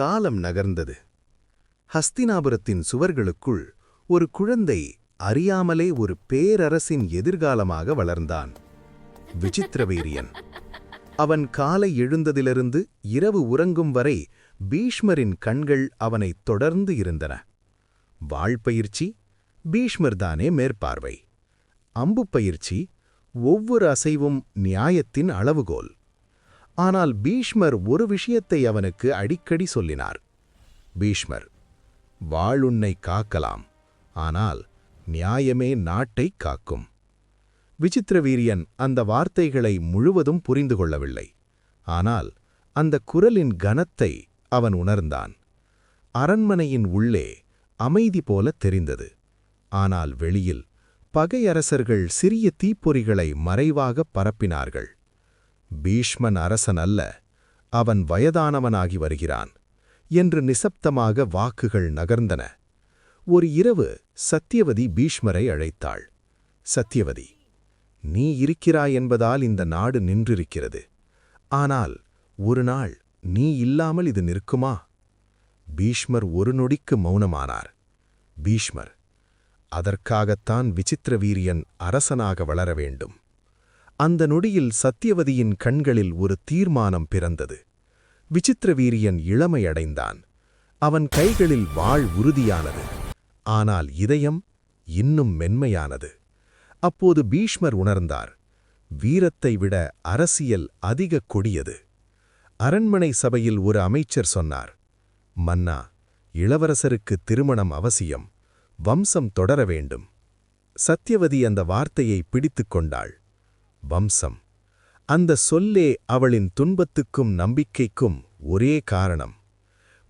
காலம் நகர்ந்தது. ஹஸ்தினாபுரத்தின் சுவர்களுக்குள் ஒரு குழந்தை அறியாமலே ஒரு பேரரசின் எதிர்காலமாக வளர்ந்தான். விசித்திரவீரியன். அவன் காலை எழுந்ததிலிருந்து இரவு உறங்கும் வரை பீஷ்மரின் கண்கள் அவனைத் தொடர்ந்து இருந்தன. வாழ்பயிற்சி பீஷ்மர்தானே மேற்பார்வை. அம்பு பயிற்சி ஒவ்வொரு அசைவும் நியாயத்தின் அளவுகோல். ஆனால் பீஷ்மர் ஒரு விஷயத்தை அவனுக்கு அடிக்கடி சொல்லினார். பீஷ்மர் வாளுன்னை காக்கலாம் ஆனால் நியாயமே நாட்டைக் காக்கும். விசித்திரவீரியன் அந்த வார்த்தைகளை முழுவதும் புரிந்து கொள்ளவில்லை. ஆனால் அந்த குரலின் கனத்தை அவன் உணர்ந்தான். அரண்மனையின் உள்ளே அமைதி போல தெரிந்தது. ஆனால் வெளியில் பகையரசர்கள் சிறிய தீப்பொறிகளை மறைவாகப் பரப்பினார்கள். பீஷ்மன் அரசன் அல்ல அவன் வயதானவனாகி வருகிறான் என்று நிசப்தமாக வாக்குகள் நகர்ந்தன. ஒரு இரவு சத்தியவதி பீஷ்மரை அழைத்தாள். சத்தியவதி நீ இருக்கிறாய் என்பதால் இந்த நாடு நின்றிருக்கிறது. ஆனால் ஒரு நாள் நீ இல்லாமல் இது நிற்குமா? பீஷ்மர் ஒரு நொடிக்கு மௌனமானார். பீஷ்மர் அதற்காகத்தான் விசித்திர வீரியன் அரசனாக வளர வேண்டும். அந்த நொடியில் சத்தியவதியின் கண்களில் ஒரு தீர்மானம் பிறந்தது. விசித்திர வீரியன் இளமையடைந்தான் அவன் கைகளில் வாழ் உறுதியானது. ஆனால் இதயம் இன்னும் மென்மையானது. அப்போது பீஷ்மர் உணர்ந்தார். வீரத்தை விட அரசியல் அதிக கொடியது. அரண்மனை சபையில் ஒரு அமைச்சர் சொன்னார். மன்னா இளவரசருக்கு திருமணம் அவசியம். வம்சம் தொடர வேண்டும். சத்யவதி அந்த வார்த்தையை பிடித்துக் கொண்டாள். வம்சம். அந்த சொல்லே அவளின் துன்பத்துக்கும் நம்பிக்கைக்கும் ஒரே காரணம்.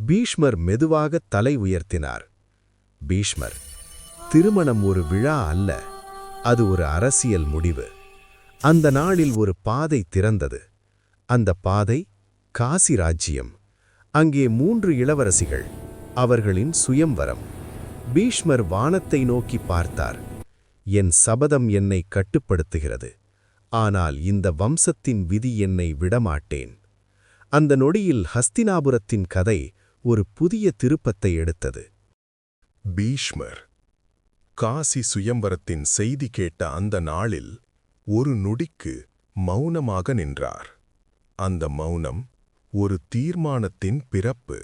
பீஷ்மர் மெதுவாக தலை உயர்த்தினார். பீஷ்மர் திருமணம் ஒரு விழா அல்ல அது ஒரு அரசியல் முடிவு. அந்த நாளில் ஒரு பாதை திறந்தது. அந்த பாதை காசி ராஜ்யம். அங்கே மூன்று இளவரசிகள் அவர்களின் சுயம்வரம். பீஷ்மர் வானத்தை நோக்கி பார்த்தார். என் சபதம் என்னை கட்டுப்படுத்துகிறது. ஆனால் இந்த வம்சத்தின் விதி என்னை விடமாட்டேன். அந்த நொடியில் ஹஸ்தினாபுரத்தின் கதை ஒரு புதிய திருப்பத்தை எடுத்தது. பீஷ்மர் காசி சுயம்பரத்தின் செய்தி கேட்ட அந்த நாளில் ஒரு நொடிக்கு மௌனமாக நின்றார். அந்த மௌனம் ஒரு தீர்மானத்தின் பிறப்பு.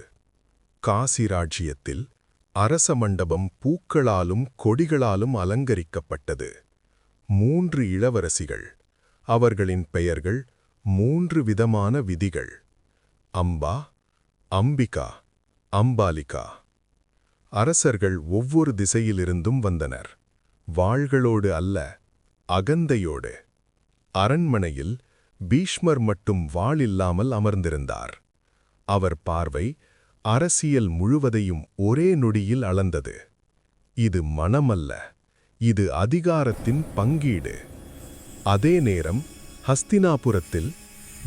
காசி ராஜ்யத்தில் அரச மண்டபம் பூக்களாலும் கொடிகளாலும் அலங்கரிக்கப்பட்டது. மூன்று இளவரசிகள் அவர்களின் பெயர்கள் மூன்று விதமான விதிகள். அம்பா அம்பிகா அம்பாலிகா. அரசர்கள் ஒவ்வொரு திசையிலிருந்தும் வந்தனர். வாள்களோடு அல்ல அகந்தையோடு. அரண்மனையில் பீஷ்மர் மட்டும் வாளில்லாமல் அமர்ந்திருந்தார். அவர் பார்வை அரசியல் முழுவதையும் ஒரே நொடியில் அளந்தது. இது மனமல்ல இது அதிகாரத்தின் பங்கீடு. அதே நேரம் ஹஸ்தினாபுரத்தில்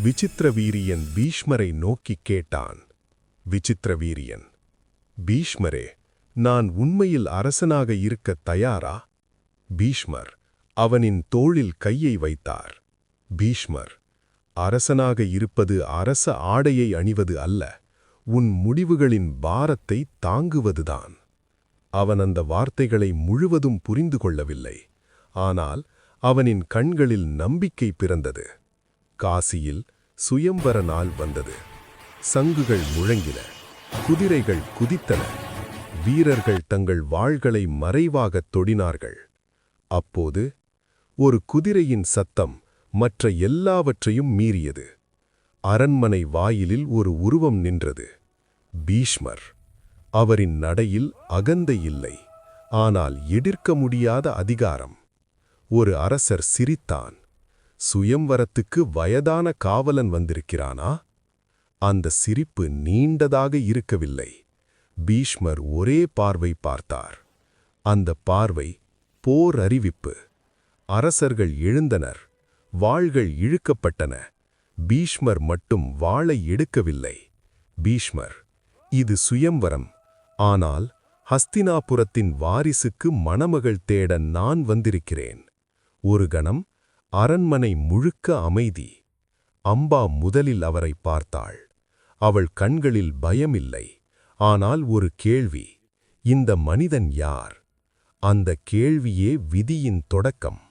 விசித்திரவீரியன் பீஷ்மரை நோக்கிக் கேட்டான். விசித்திரவீரியன் பீஷ்மரே நான் உண்மையில் அரசனாக இருக்க தயாரா? பீஷ்மர் அவனின் தோளில் கையை வைத்தார். பீஷ்மர் அரசனாக இருப்பது அரச ஆடையை அணிவது அல்ல உன் முடிவுகளின் பாரத்தை தாங்குவதுதான். அவன் அந்த வார்த்தைகளை முழுவதும் புரிந்து கொள்ளவில்லை. ஆனால் அவனின் கண்களில் நம்பிக்கை பிறந்தது. காசியில் சுயம்பர நாள் வந்தது. சங்குகள் முழங்கின. குதிரைகள் குதித்தன. வீரர்கள் தங்கள் வாள்களை மறைவாகத் தொடினார்கள். அப்போது ஒரு குதிரையின் சத்தம் மற்ற எல்லாவற்றையும் மீறியது. அரண்மனை வாயிலில் ஒரு உருவம் நின்றது. பீஷ்மர். அவரின் நடையில் அகந்தை இல்லை. ஆனால் எதிர்க்க முடியாத அதிகாரம். ஒரு அரசர் சிரித்தான். சுயம்வரத்துக்கு வயதான காவலன் வந்திருக்கிறானா? அந்த சிரிப்பு நீண்டதாக இருக்கவில்லை. பீஷ்மர் ஒரே பார்வை பார்த்தார். அந்த பார்வை போர் அறிவிப்பு. அரசர்கள் எழுந்தனர். வாள்கள் இழுக்கப்பட்டன. பீஷ்மர் மட்டும் வாளை எடுக்கவில்லை. பீஷ்மர் இது சுயம்வரம். ஆனால் ஹஸ்தினாபுரத்தின் வாரிசுக்கு மணமகள் தேட நான் வந்திருக்கிறேன். ஒரு கணம் அரண்மனை முழுக்க அமைதி. அம்பா முதலில் அவரை பார்த்தாள். அவள் கண்களில் பயமில்லை. ஆனால் ஒரு கேள்வி இந்த மனிதன் யார்? அந்த கேள்வியே விதியின் தொடக்கம்.